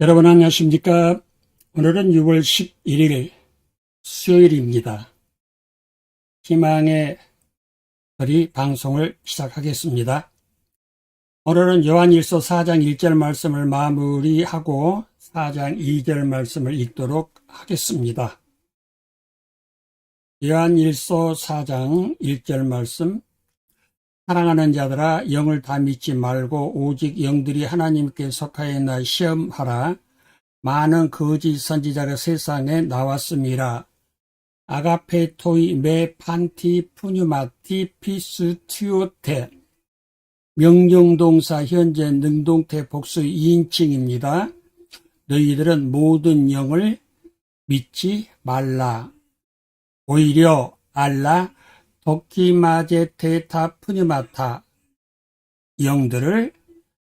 여러분 안녕하십니까? 오늘은 6월 11일 수요일입니다. 희망의 거리 방송을 시작하겠습니다. 오늘은 요한일서 4장 1절 말씀을 마무리하고 4장 2절 말씀을 읽도록 하겠습니다. 요한일서 4장 1절 말씀 사랑하는 자들아 영을 다 믿지 말고 오직 영들이 하나님께 속하였나 시험하라. 많은 거짓 선지자가 세상에 나왔습니다. 아가페 토이 메 판티 푸뉴마티 피스 튜오테 명령동사 현재 능동태 복수 2인칭입니다. 너희들은 모든 영을 믿지 말라. 오히려 알라 도키마제 테타 푸니마타 영들을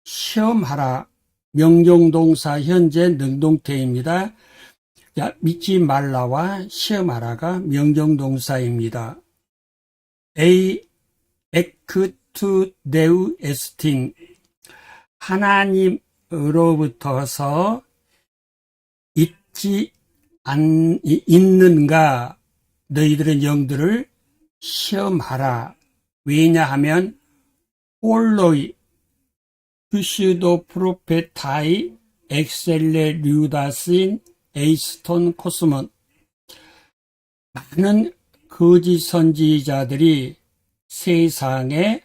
시험하라. 명령동사 현재 능동태입니다. 자, 믿지 말라와 시험하라가 명령동사입니다. A 에크투 네우 에스팅 하나님으로부터서 있지 않, 있는가 너희들은 영들을 시험하라. 왜냐하면 홀로이 푸시도 프로페타이 엑셀레 류다스인 에이스톤 코스몬 많은 거짓 선지자들이 세상에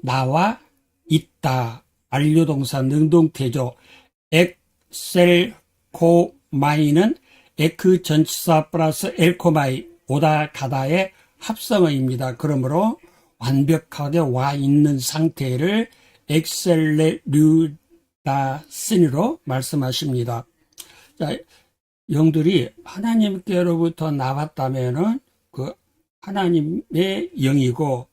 나와 있다. 완료동사 능동태죠. 엑셀 코마이는 에크 전치사 플러스 엘코마이 오다 가다의 합성어입니다. 그러므로 완벽하게 와 있는 상태를 엑셀레류다신으로 말씀하십니다. 자, 영들이 하나님께로부터 나왔다면은 그 하나님의 영이고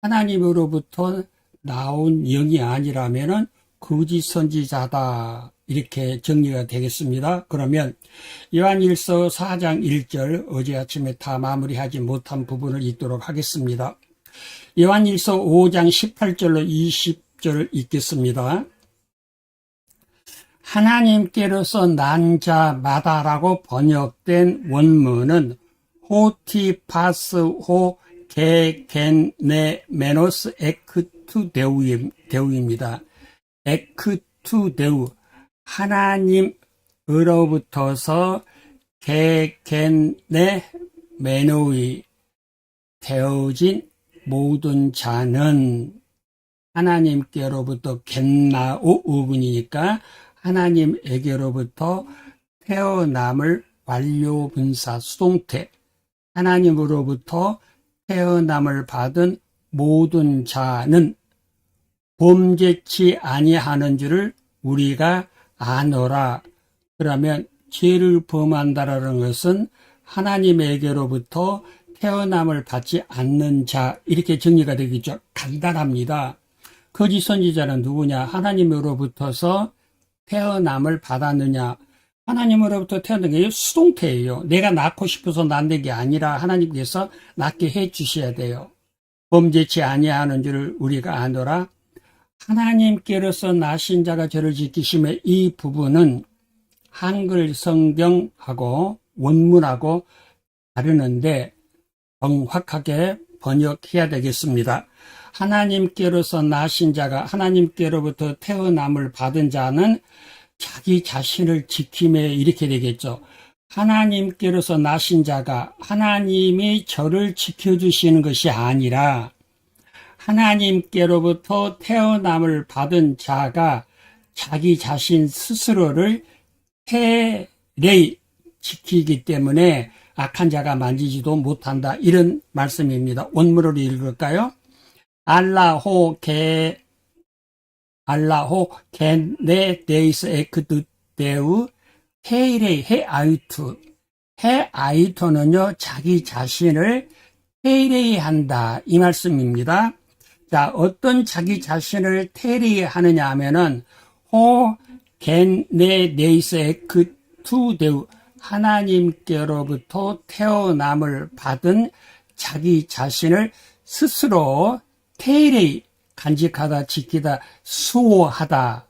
하나님으로부터 나온 영이 아니라면은 거짓 선지자다. 이렇게 정리가 되겠습니다. 그러면 요한일서 4장 1절 어제 아침에 다 마무리하지 못한 부분을 읽도록 하겠습니다. 요한일서 5장 18절로 20절 읽겠습니다. 하나님께로서 난 자마다라고 번역된 원문은 호티파스 호 게겐네 메노스 에크투 데우입니다. 에크투 데우 하나님으로부터서 개겐네 메노이 되어진 모든 자는 하나님께로부터 겐나오 우분이니까 하나님에게로부터 태어남을 완료 분사 수동태 하나님으로부터 태어남을 받은 모든 자는 범죄치 아니하는 줄을 우리가 아노라. 그러면 죄를 범한다라는 것은 하나님에게로부터 태어남을 받지 않는 자 이렇게 정리가 되겠죠. 간단합니다. 거짓 선지자는 누구냐? 하나님으로부터서 태어남을 받았느냐? 하나님으로부터 태어난 게 수동태예요. 내가 낳고 싶어서 낳는 게 아니라 하나님께서 낳게 해 주셔야 돼요. 범죄치 아니하는 줄을 우리가 아노라. 하나님께로서 나신 자가 저를 지키심의 이 부분은 한글 성경하고 원문하고 다르는데 정확하게 번역해야 되겠습니다. 하나님께로서 나신 자가 하나님께로부터 태어남을 받은 자는 자기 자신을 지킴에 이렇게 되겠죠. 하나님께로서 나신 자가 하나님이 저를 지켜주시는 것이 아니라 하나님께로부터 태어남을 받은 자가 자기 자신 스스로를 테레이 지키기 때문에 악한 자가 만지지도 못한다. 이런 말씀입니다. 원문으로 읽을까요? 알라호 게 알라호 겐네 데이스 에크드 데우 헤이레 해 아이투 해 아이토는요 자기 자신을 헤이레이 한다 이 말씀입니다. 자, 어떤 자기 자신을 테리하느냐 하면은 호 겐네 네이스 에크 투 데우 하나님께로부터 태어남을 받은 자기 자신을 스스로 테리 간직하다 지키다 수호하다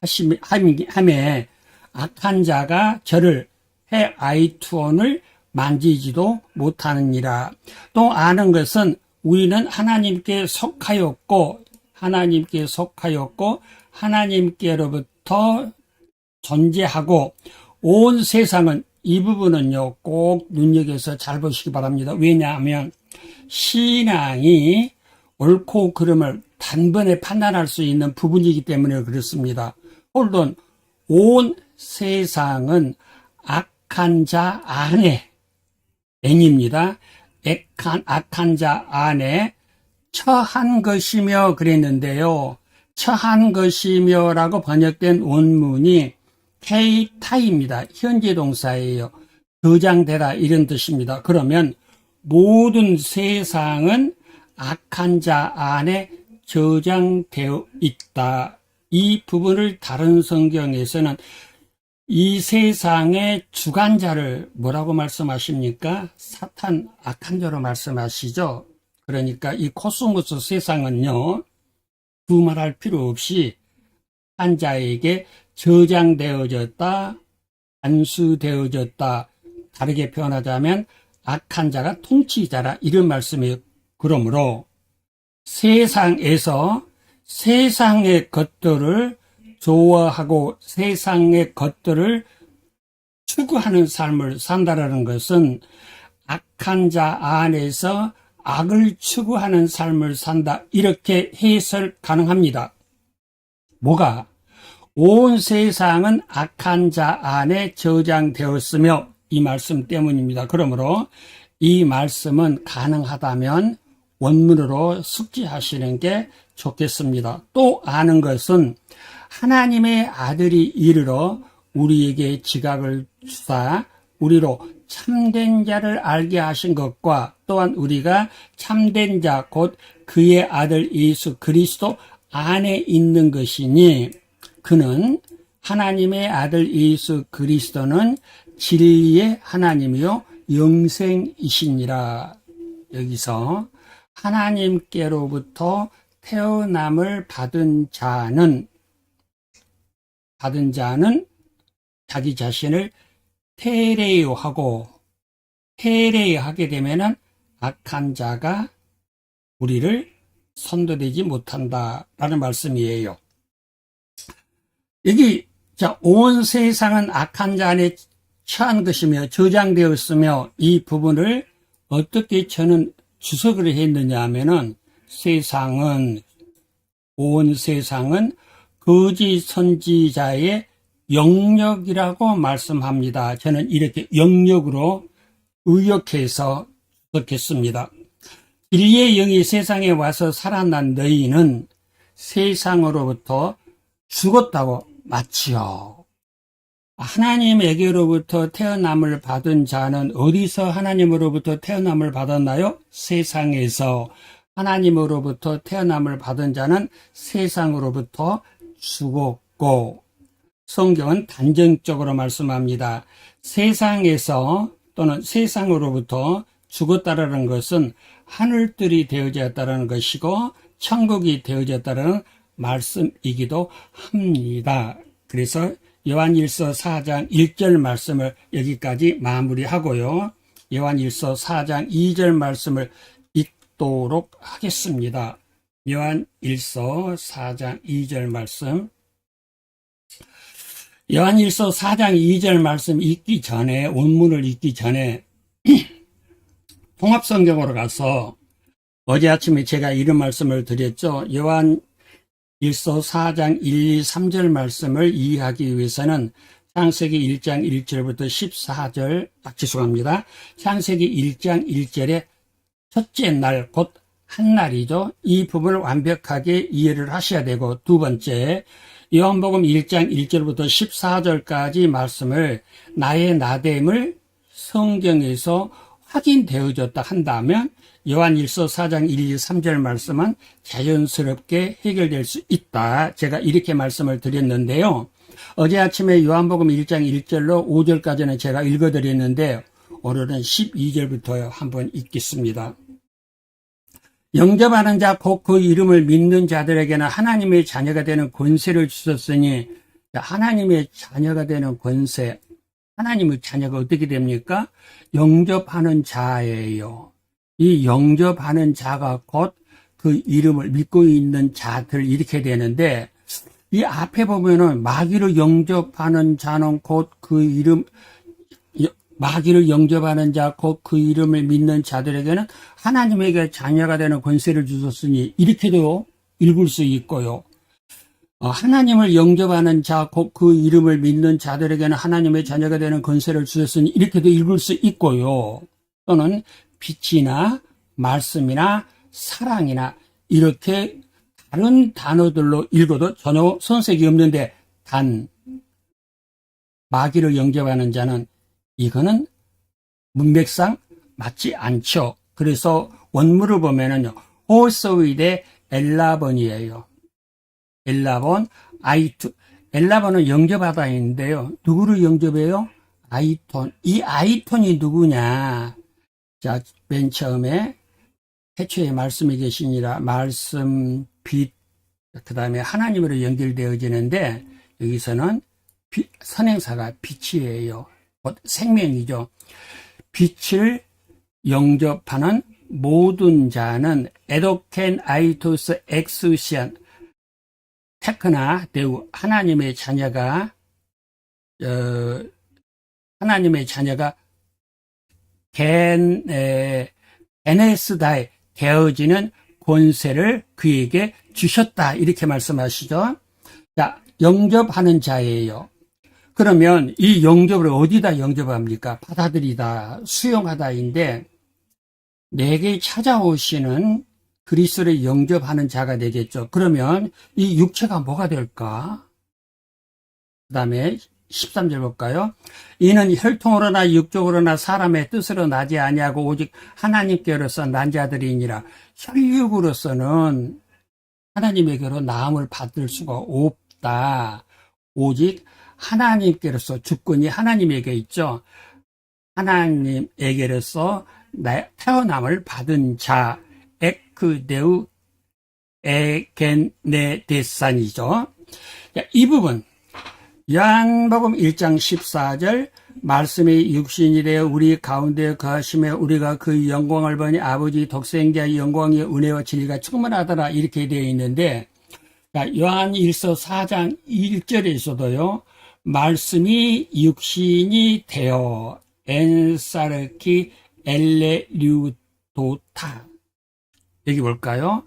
하심에 악한 자가 저를 해 아이투온을 만지지도 못하느니라. 또 아는 것은 우리는 하나님께 속하였고 하나님께 속하였고 하나님께로부터 존재하고 온 세상은 이 부분은요 꼭 눈여겨서 잘 보시기 바랍니다. 왜냐하면 신앙이 옳고 그름을 단번에 판단할 수 있는 부분이기 때문에 그렇습니다. 홀돈 온 세상은 악한 자 안에 N입니다. 악한, 악한 자 안에 처한 것이며 그랬는데요. 처한 것이며라고 번역된 원문이 케이타입니다. 현재 동사예요. 저장되다 이런 뜻입니다. 그러면 모든 세상은 악한 자 안에 저장되어 있다. 이 부분을 다른 성경에서는 이 세상의 주관자를 뭐라고 말씀하십니까? 사탄 악한 자로 말씀하시죠. 그러니까 이 코스모스 세상은요, 두말할 필요 없이 한 자에게 저장되어졌다, 안수되어졌다, 다르게 표현하자면 악한 자가 통치자라 이런 말씀이에요. 그러므로 세상에서 세상의 것들을 좋아하고 세상의 것들을 추구하는 삶을 산다라는 것은 악한 자 안에서 악을 추구하는 삶을 산다. 이렇게 해설 가능합니다. 뭐가? 온 세상은 악한 자 안에 저장되었으며 이 말씀 때문입니다. 그러므로 이 말씀은 가능하다면 원문으로 숙지하시는 게 좋겠습니다. 또 아는 것은 하나님의 아들이 이르러 우리에게 지각을 주사 우리로 참된 자를 알게 하신 것과 또한 우리가 참된 자 곧 그의 아들 예수 그리스도 안에 있는 것이니 그는 하나님의 아들 예수 그리스도는 진리의 하나님이요 영생이시니라. 여기서 하나님께로부터 태어남을 받은 자는 받은 자는 자기 자신을 테레이하고 테레이하게 되면은 악한 자가 우리를 선도되지 못한다라는 말씀이에요. 여기 자, 온 세상은 악한 자 안에 처한 것이며 저장되었으며 이 부분을 어떻게 저는 주석을 했느냐 하면은 세상은 온 세상은 거짓 선지자의 영역이라고 말씀합니다. 저는 이렇게 영역으로 의역해서 적겠습니다. 진리의 영이 세상에 와서 살아난 너희는 세상으로부터 죽었다고 맞지요. 하나님에게로부터 태어남을 받은 자는 어디서 하나님으로부터 태어남을 받았나요? 세상에서 하나님으로부터 태어남을 받은 자는 세상으로부터 죽었고 성경은 단정적으로 말씀합니다. 세상에서 또는 세상으로부터 죽었다라는 것은 하늘들이 되어졌다는 것이고 천국이 되어졌다는 말씀이기도 합니다. 그래서 요한일서 4장 1절 말씀을 여기까지 마무리하고요. 요한일서 4장 2절 말씀을 읽도록 하겠습니다. 요한일서 4장 2절 말씀 요한일서 4장 2절 말씀 읽기 전에 원문을 읽기 전에 통합성경으로 가서 어제 아침에 제가 이런 말씀을 드렸죠. 요한 1서 4장 1, 2, 3절 말씀을 이해하기 위해서는 창세기 1장 1절부터 14절 딱 지속합니다. 창세기 1장 1절에 첫째 날, 곧 한 날이죠. 이 부분을 완벽하게 이해를 하셔야 되고, 두 번째, 요한복음 1장 1절부터 14절까지 말씀을 나의 나됨을 성경에서 확인되어졌다 한다면 요한일서 4장 1, 2, 3절 말씀은 자연스럽게 해결될 수 있다. 제가 이렇게 말씀을 드렸는데요. 어제 아침에 요한복음 1장 1절로 5절까지는 제가 읽어드렸는데 오늘은 12절부터 한번 읽겠습니다. 영접하는 자, 곧 그 이름을 믿는 자들에게는 하나님의 자녀가 되는 권세를 주셨으니 자, 하나님의 자녀가 되는 권세, 하나님의 자녀가 어떻게 됩니까? 영접하는 자예요. 이 영접하는 자가 곧 그 이름을 믿고 있는 자들 이렇게 되는데 이 앞에 보면은 마귀를 영접하는 자는 곧 그 이름 마귀를 영접하는 자, 곧 그 이름을 믿는 자들에게는 하나님에게 자녀가 되는 권세를 주셨으니 이렇게도 읽을 수 있고요. 어, 하나님을 영접하는 자, 곧 그 이름을 믿는 자들에게는 하나님의 자녀가 되는 권세를 주셨으니 이렇게도 읽을 수 있고요. 또는 빛이나 말씀이나 사랑이나 이렇게 다른 단어들로 읽어도 전혀 손색이 없는데 단 마귀를 영접하는 자는 이거는 문맥상 맞지 않죠. 그래서 원문을 보면은요. 호소이데 엘라본이에요. 엘라본 아이투 엘라본은 영접하다 있는데요. 누구를 영접해요? 아이톤. 이 아이톤이 누구냐? 자, 맨 처음에 태초에 말씀이 계시니라 말씀 빛 그 다음에 하나님으로 연결되어지는데 여기서는 빛, 선행사가 빛이에요. 곧 생명이죠. 빛을 영접하는 모든 자는 에도켄 아이토스 엑스시안 테크나 대우 하나님의 자녀가 어, 하나님의 자녀가 겐 에, 에네스다에 되어지는 권세를 그에게 주셨다 이렇게 말씀하시죠. 자 영접하는 자예요. 그러면 이 영접을 어디다 영접합니까? 받아들이다, 수용하다인데 내게 찾아오시는 그리스도를 영접하는 자가 되겠죠. 그러면 이 육체가 뭐가 될까? 그 다음에 13절 볼까요? 이는 혈통으로나 육적으로나 사람의 뜻으로 나지 아니하고 오직 하나님께로서 난 자들이니라. 혈육으로서는 하나님에게로 나음을 받을 수가 없다. 오직 하나님께로서 주권이 하나님에게 있죠. 하나님에게로서 태어남을 받은 자, 에크데우 에겐네데산이죠. 이 부분, 요한복음 1장 14절, 말씀이 육신이 되어 우리 가운데 거하시며 우리가 그 영광을 보니 아버지 독생자의 영광의 은혜와 진리가 충만하더라 이렇게 되어 있는데 요한 1서 4장 1절에서도요 말씀이 육신이 되어 엔사르키 엘레류도타 여기 볼까요?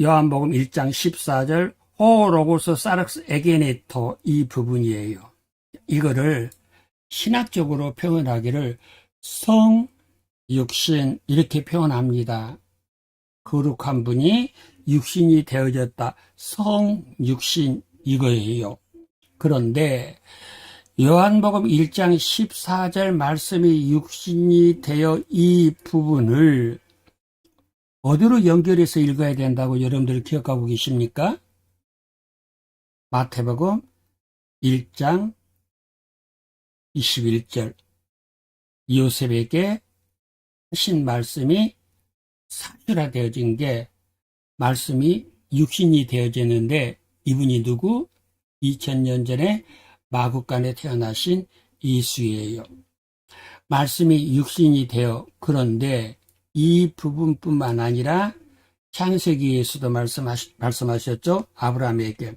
요한복음 1장 14절 호로고스 사르스 에게네토 이 부분이에요. 이거를 신학적으로 표현하기를 성, 육신 이렇게 표현합니다. 거룩한 분이 육신이 되어졌다. 성, 육신 이거예요. 그런데 요한복음 1장 14절 말씀이 육신이 되어 이 부분을 어디로 연결해서 읽어야 된다고 여러분들 기억하고 계십니까? 마태복음 1장 21절 요셉에게 하신 말씀이 사실화되어진 게 말씀이 육신이 되어졌는데 이분이 누구? 2000년 전에 마국간에 태어나신 이수예요. 말씀이 육신이 되어 그런데 이 부분뿐만 아니라 창세기에서도 말씀하시, 말씀하셨죠. 아브라함에게.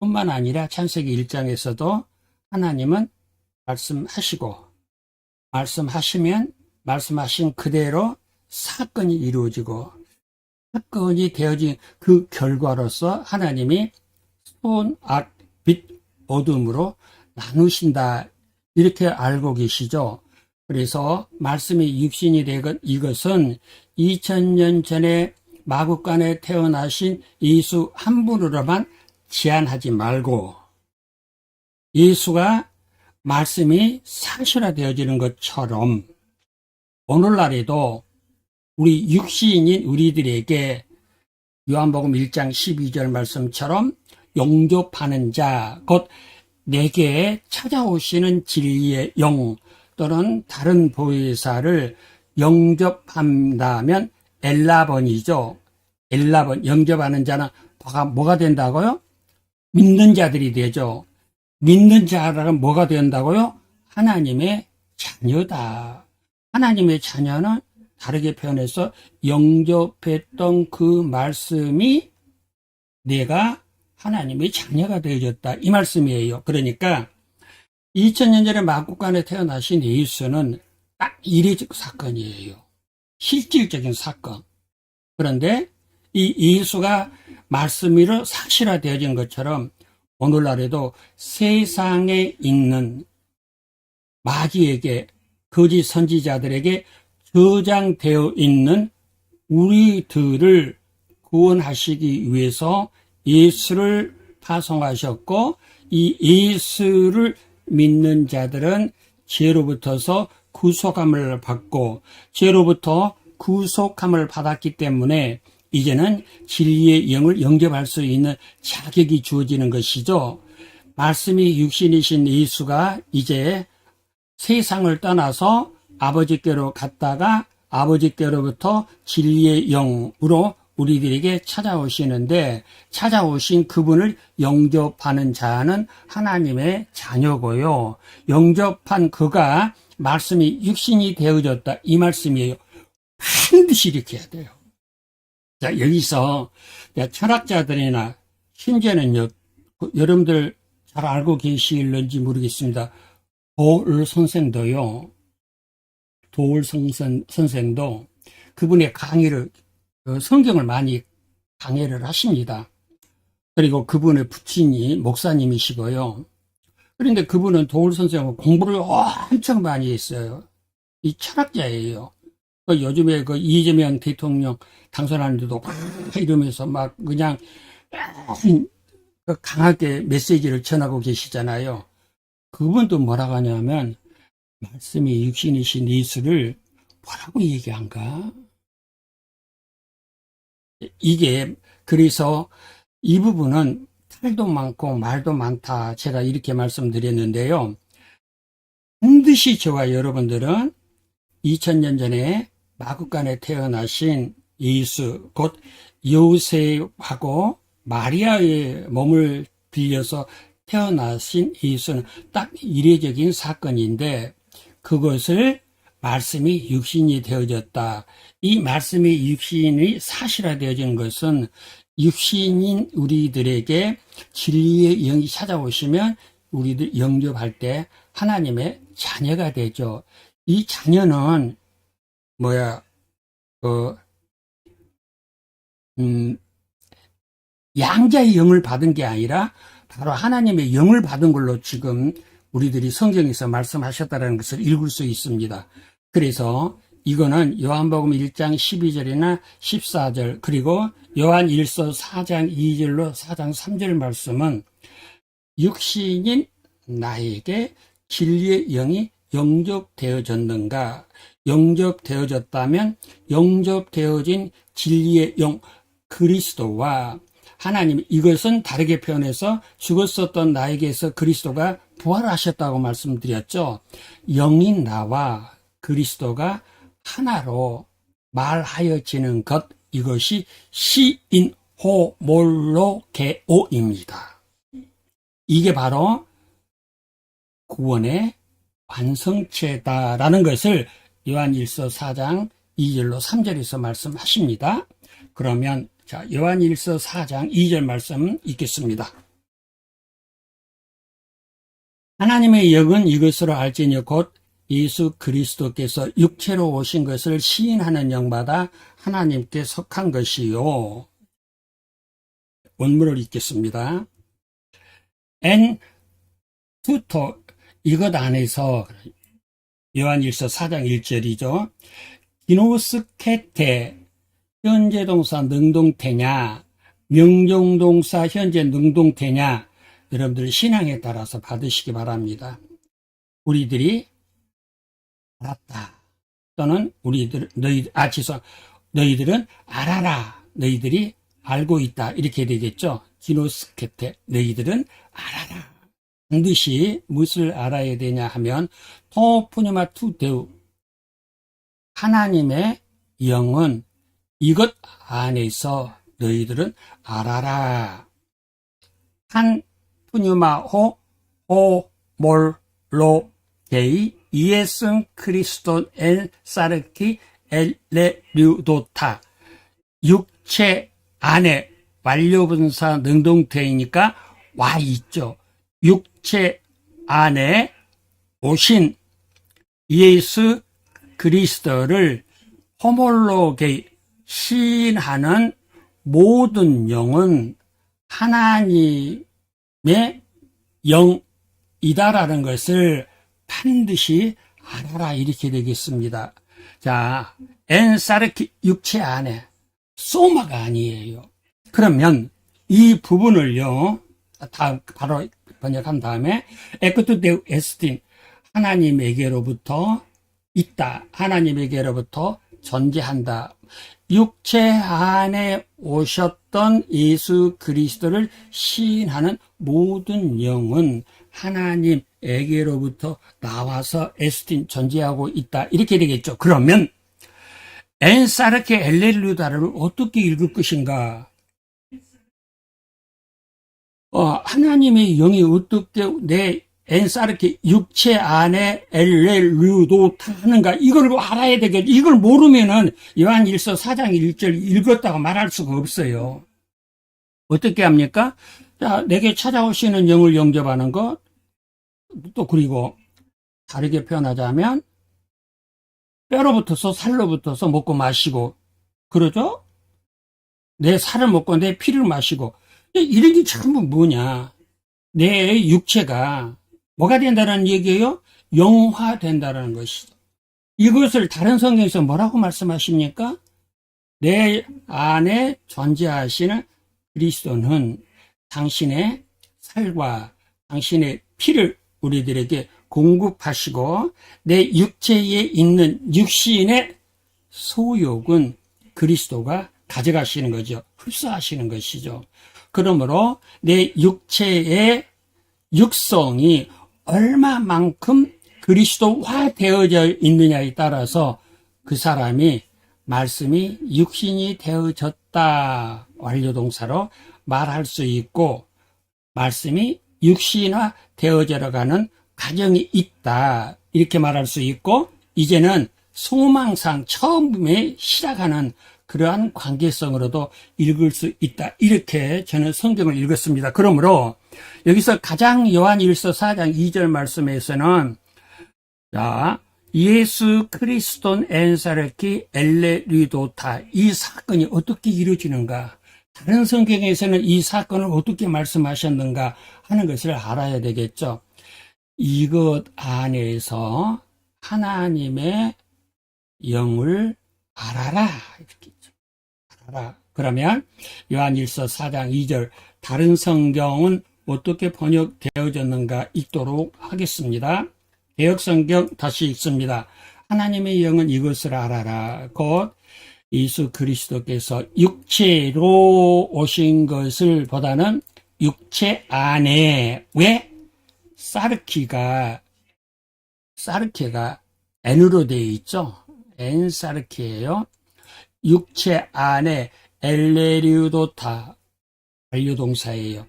뿐만 아니라 창세기 1장에서도 하나님은 말씀하시고 말씀하시면 말씀하신 그대로 사건이 이루어지고 사건이 되어진 그 결과로서 하나님이 손, 악, 빛, 어둠으로 나누신다. 이렇게 알고 계시죠? 그래서 말씀이 육신이 되건 이것은 2000년 전에 마국간에 태어나신 예수 한 분으로만 제한하지 말고 예수가 말씀이 사실화되어지는 것처럼 오늘날에도 우리 육신인 우리들에게 요한복음 1장 12절 말씀처럼 용접하는 자, 곧 내게 찾아오시는 진리의 영 또는 다른 보혜사를 영접한다면 엘라번이죠. 엘라번, 영접하는 자는 뭐가 된다고요? 믿는 자들이 되죠. 믿는 자라면 뭐가 된다고요? 하나님의 자녀다. 하나님의 자녀는 다르게 표현해서 영접했던 그 말씀이 내가 하나님의 자녀가 되어졌다. 이 말씀이에요. 그러니까 2000년 전에 마국간에 태어나신 예수는 딱 이례적 사건이에요. 실질적인 사건. 그런데 이 예수가 말씀으로 사실화되어진 것처럼 오늘날에도 세상에 있는 마귀에게 거짓 선지자들에게 저장되어 있는 우리들을 구원하시기 위해서 예수를 파송하셨고 이 예수를 믿는 자들은 죄로부터서 구속함을 받고 죄로부터 구속함을 받았기 때문에 이제는 진리의 영을 영접할 수 있는 자격이 주어지는 것이죠. 말씀이 육신이신 예수가 이제 세상을 떠나서 아버지께로 갔다가 아버지께로부터 진리의 영으로 우리들에게 찾아오시는데 찾아오신 그분을 영접하는 자는 하나님의 자녀고요. 영접한 그가 말씀이 육신이 되어졌다. 이 말씀이에요. 반드시 이렇게 해야 돼요. 자, 여기서 철학자들이나 심지어는요, 그 여러분들 잘 알고 계실는지 모르겠습니다. 도울 선생도요, 도울 선생, 선생도 그분의 강의를, 그 성경을 많이 강의를 하십니다. 그리고 그분의 부친이 목사님이시고요. 그런데 그분은 도울 선생은 공부를 엄청 많이 했어요. 이 철학자예요. 그 요즘에 그 이재명 대통령 당선하는데도 막 이러면서 막 그냥 그 강하게 메시지를 전하고 계시잖아요. 그분도 뭐라고 하냐면 말씀이 육신이신 예수를 뭐라고 얘기한가? 이게 그래서 이 부분은 탈도 많고 말도 많다. 제가 이렇게 말씀드렸는데요. 반드시 저와 여러분들은 2000년 전에 마국간에 태어나신 예수, 곧 요셉하고 마리아의 몸을 빌려서 태어나신 예수는 딱 이례적인 사건인데 그것을 말씀이 육신이 되어졌다. 이 말씀이 육신이 사실화되어진 것은 육신인 우리들에게 진리의 영이 찾아오시면 우리들 영접할 때 하나님의 자녀가 되죠. 이 자녀는 뭐야 그 음, 양자의 영을 받은 게 아니라 바로 하나님의 영을 받은 걸로 지금 우리들이 성경에서 말씀하셨다는 것을 읽을 수 있습니다. 그래서 이거는 요한복음 1장 12절이나 14절 그리고 요한 1서 4장 2절로 4장 3절 말씀은 육신인 나에게 진리의 영이 영접되어졌는가 영접되어졌다면 영접되어진 진리의 영 그리스도와 하나님 이것은 다르게 표현해서 죽었었던 나에게서 그리스도가 부활하셨다고 말씀드렸죠. 영인 나와 그리스도가 하나로 말하여지는 것 이것이 시인 호몰로게오입니다. 이게 바로 구원의 완성체다라는 것을 요한 1서 4장 2절로 3절에서 말씀하십니다. 그러면 자, 요한 1서 4장 2절 말씀 읽겠습니다. 하나님의 영은 이것으로 알지니 곧 예수 그리스도께서 육체로 오신 것을 시인하는 영마다 하나님께 속한 것이요. 원문을 읽겠습니다. 엔 투토 이것 안에서 요한일서 4장 1절이죠. 기노스케테 현재 동사 능동태냐 명종동사 현재 능동태냐 여러분들 신앙에 따라서 받으시기 바랍니다. 우리들이 알았다. 또는 우리들 너희 아 지소 너희들은 알아라. 너희들이 알고 있다. 이렇게 되겠죠. 기노스케테 너희들은 알아라. 반드시 무엇을 알아야 되냐 하면 토푸니마 투데우 하나님의 영은 이것 안에서 너희들은 알아라. 한 푸뉴마 호 호 몰 로 게이 이에슨 크리스톤 엘 사르키 엘레류도타 육체 안에 완료분사 능동태이니까 와 있죠. 육체 안에 오신 예수 그리스도를 호몰로게이 시인하는 모든 영은 하나님의 영이다라는 것을 반드시 알아라 이렇게 되겠습니다. 자, 엔사르키 육체 안에 소마가 아니에요. 그러면 이 부분을요, 다 바로 번역한 다음에 에크투 데우 에스틴 하나님에게로부터 있다. 하나님에게로부터 존재한다. 육체 안에 오셨던 예수 그리스도를 시인하는 모든 영은 하나님 에게로부터 나와서 에스틴 존재하고 있다. 이렇게 되겠죠. 그러면 엔사르케 엘렐루다를 어떻게 읽을 것인가? 어, 하나님의 영이 어떻게 내 엔사르케 육체 안에 엘렐루도 타는가 이걸 알아야 되겠 이걸 모르면은 요한 1서 4장 1절 읽었다고 말할 수가 없어요. 어떻게 합니까? 자, 내게 찾아오시는 영을 영접하는 것, 또 그리고 다르게 표현하자면 뼈로부터서 살로부터서 먹고 마시고 그러죠? 내 살을 먹고 내 피를 마시고 이런 게 전부 뭐냐? 내 육체가 뭐가 된다는 얘기예요? 영화된다는 것이죠. 이것을 다른 성경에서 뭐라고 말씀하십니까? 내 안에 존재하시는 그리스도는 당신의 살과 당신의 피를 우리들에게 공급하시고 내 육체에 있는 육신의 소욕은 그리스도가 가져가시는 거죠. 흡수하시는 것이죠. 그러므로 내 육체의 육성이 얼마만큼 그리스도화 되어져 있느냐에 따라서 그 사람이 말씀이 육신이 되어졌다 완료동사로 말할 수 있고 말씀이 육신화 되어져 가는 과정이 있다. 이렇게 말할 수 있고 이제는 소망상 처음에 시작하는 그러한 관계성으로도 읽을 수 있다. 이렇게 저는 성경을 읽었습니다. 그러므로 여기서 가장 요한 1서 4장 2절 말씀에서는 자 예수 크리스톤 엔사르키 엘레리도타 이 사건이 어떻게 이루어지는가 다른 성경에서는 이 사건을 어떻게 말씀하셨는가 하는 것을 알아야 되겠죠. 이것 안에서 하나님의 영을 알아라 이렇게 있죠. 알아라. 그러면 요한일서 4장 2절 다른 성경은 어떻게 번역되어졌는가 읽도록 하겠습니다. 개혁성경 다시 읽습니다. 하나님의 영은 이것을 알아라. 곧 예수 그리스도께서 육체로 오신 것을 보다는 육체 안에 왜 사르키가 사르케가 N으로 되어 있죠. N사르키예요. 육체 안에 엘레리우도타 완료동사예요.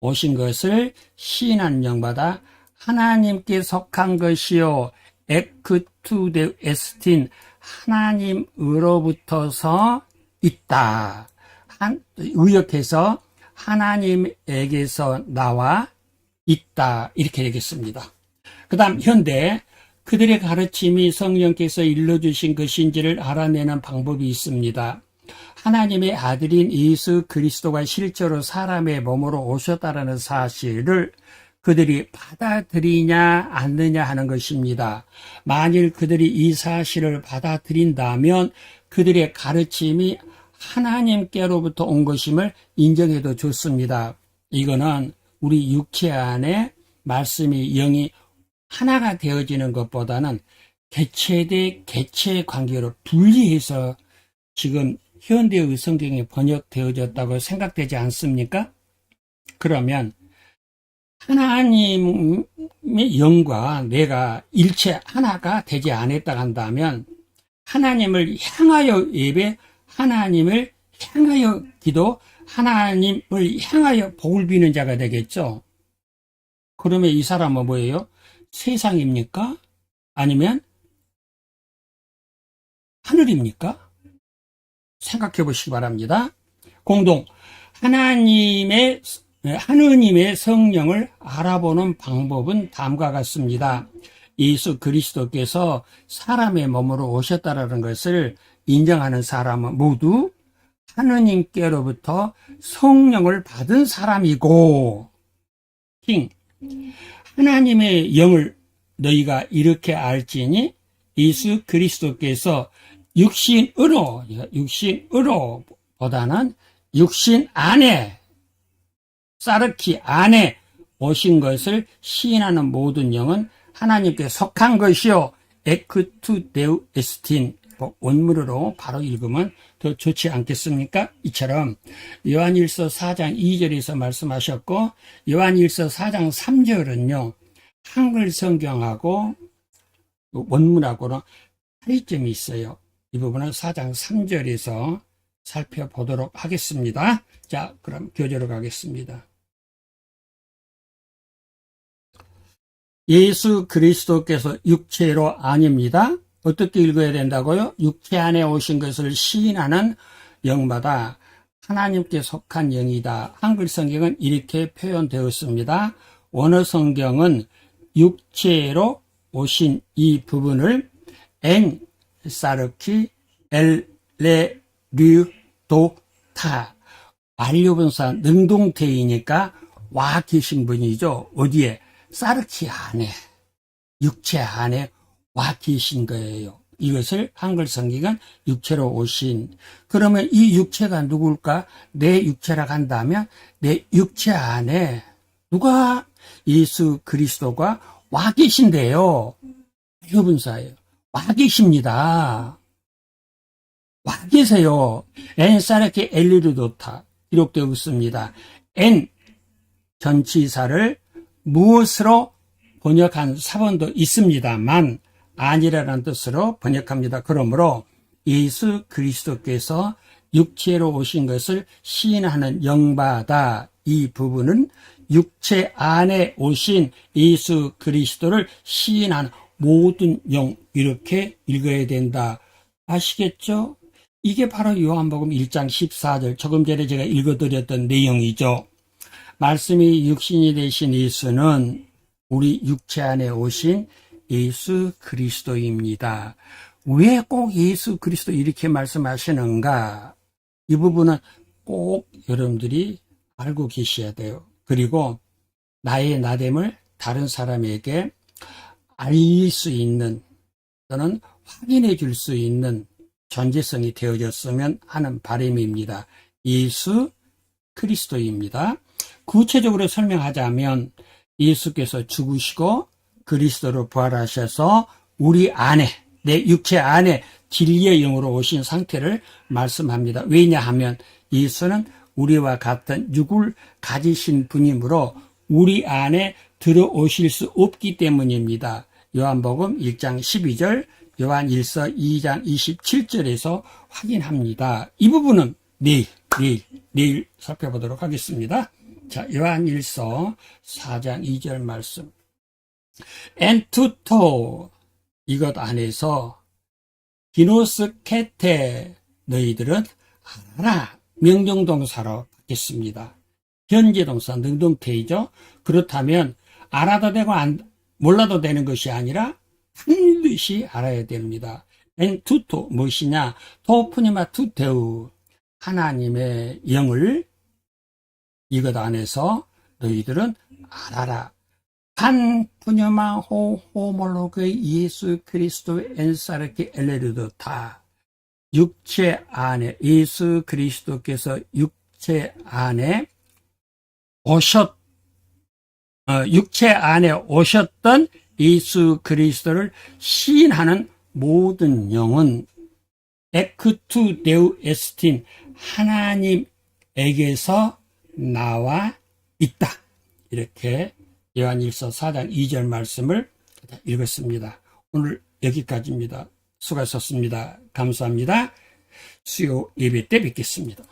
오신 것을 시인한 영받아 하나님께 속한 것이요 에크투데 에스틴 하나님으로부터서 있다. 한, 의역해서 하나님에게서 나와 있다. 이렇게 되겠습니다. 그 다음, 현대, 그들의 가르침이 성령께서 일러주신 것인지를 알아내는 방법이 있습니다. 하나님의 아들인 예수 그리스도가 실제로 사람의 몸으로 오셨다라는 사실을 그들이 받아들이냐 않느냐 하는 것입니다. 만일 그들이 이 사실을 받아들인다면 그들의 가르침이 하나님께로부터 온 것임을 인정해도 좋습니다. 이거는 우리 육체 안에 말씀이 영이 하나가 되어지는 것보다는 개체 대 개체 관계로 분리해서 지금 현대의 성경이 번역되어졌다고 생각되지 않습니까? 그러면 하나님의 영과 내가 일체 하나가 되지 않았다 한다면 하나님을 향하여 예배, 하나님을 향하여 기도, 하나님을 향하여 복을 비는 자가 되겠죠. 그러면 이 사람은 뭐예요? 세상입니까? 아니면 하늘입니까? 생각해 보시기 바랍니다. 공동 하나님의 하느님의 성령을 알아보는 방법은 다음과 같습니다. 예수 그리스도께서 사람의 몸으로 오셨다라는 것을 인정하는 사람은 모두 하느님께로부터 성령을 받은 사람이고 킹 하나님의 영을 너희가 이렇게 알지니 예수 그리스도께서 육신으로 육신으로 보다는 육신 안에 사르키 안에 오신 것을 시인하는 모든 영은 하나님께 속한 것이요 에크투 데우 에스틴 뭐 원문으로 바로 읽으면 더 좋지 않겠습니까? 이처럼 요한일서 4장 2절에서 말씀하셨고 요한일서 4장 3절은요 한글 성경하고 원문하고는 차이점이 있어요. 이 부분은 4장 3절에서 살펴보도록 하겠습니다. 자, 그럼 교재로 가겠습니다. 예수 그리스도께서 육체로 아닙니다. 어떻게 읽어야 된다고요? 육체 안에 오신 것을 시인하는 영마다 하나님께 속한 영이다. 한글 성경은 이렇게 표현되었습니다. 원어 성경은 육체로 오신 이 부분을 엔 사르키 엘레 류도 타 완료분사 능동태이니까 와 계신 분이죠. 어디에? 사르키 안에 육체 안에 와 계신 거예요. 이것을 한글 성경은 육체로 오신. 그러면 이 육체가 누굴까? 내 육체라 한다면 내 육체 안에 누가 예수 그리스도가 와 계신데요. 유분사예요. 와 계십니다. 와 계세요. 엔 사르케 엘리르도타 기록되어 있습니다. 엔 전치사를 무엇으로 번역한 사본도 있습니다만 아니라는 뜻으로 번역합니다. 그러므로 예수 그리스도께서 육체로 오신 것을 시인하는 영바다 이 부분은 육체 안에 오신 예수 그리스도를 시인하는 모든 영 이렇게 읽어야 된다. 아시겠죠? 이게 바로 요한복음 1장 14절 조금 전에 제가 읽어드렸던 내용이죠. 말씀이 육신이 되신 예수는 우리 육체 안에 오신 예수 그리스도입니다. 왜 꼭 예수 그리스도 이렇게 말씀하시는가? 이 부분은 꼭 여러분들이 알고 계셔야 돼요. 그리고 나의 나됨을 다른 사람에게 알릴 수 있는 또는 확인해 줄 수 있는 존재성이 되어졌으면 하는 바람입니다. 예수 그리스도입니다. 구체적으로 설명하자면 예수께서 죽으시고 그리스도로 부활하셔서 우리 안에 내 육체 안에 진리의 영으로 오신 상태를 말씀합니다. 왜냐하면 예수는 우리와 같은 육을 가지신 분이므로 우리 안에 들어오실 수 없기 때문입니다. 요한복음 1장 12절, 요한 1서 2장 27절에서 확인합니다. 이 부분은 내일, 내일, 내일 살펴보도록 하겠습니다. 자, 요한 1서 4장 2절 말씀. 엔투토, 이것 안에서 기노스 케테, 너희들은 알아라. 명령동사로 받겠습니다. 현재동사 능동태이죠. 그렇다면 알아도 되고 안, 몰라도 되는 것이 아니라 반드시 알아야 됩니다. 엔투토 무엇이냐? 토프니마 투테우 하나님의 영을 이것 안에서 너희들은 알아라. 한 푸녀마 호호몰로그 예수 그리스도 엔사르키 엘레르도타 육체 안에 예수 그리스도께서 육체 안에 오셨 어, 육체 안에 오셨던 예수 그리스도를 시인하는 모든 영은 에크투 데우 에스틴 하나님에게서 나와 있다. 이렇게 요한일서 4장 2절 말씀을 읽었습니다. 오늘 여기까지입니다. 수고하셨습니다. 감사합니다. 수요 예배 때 뵙겠습니다.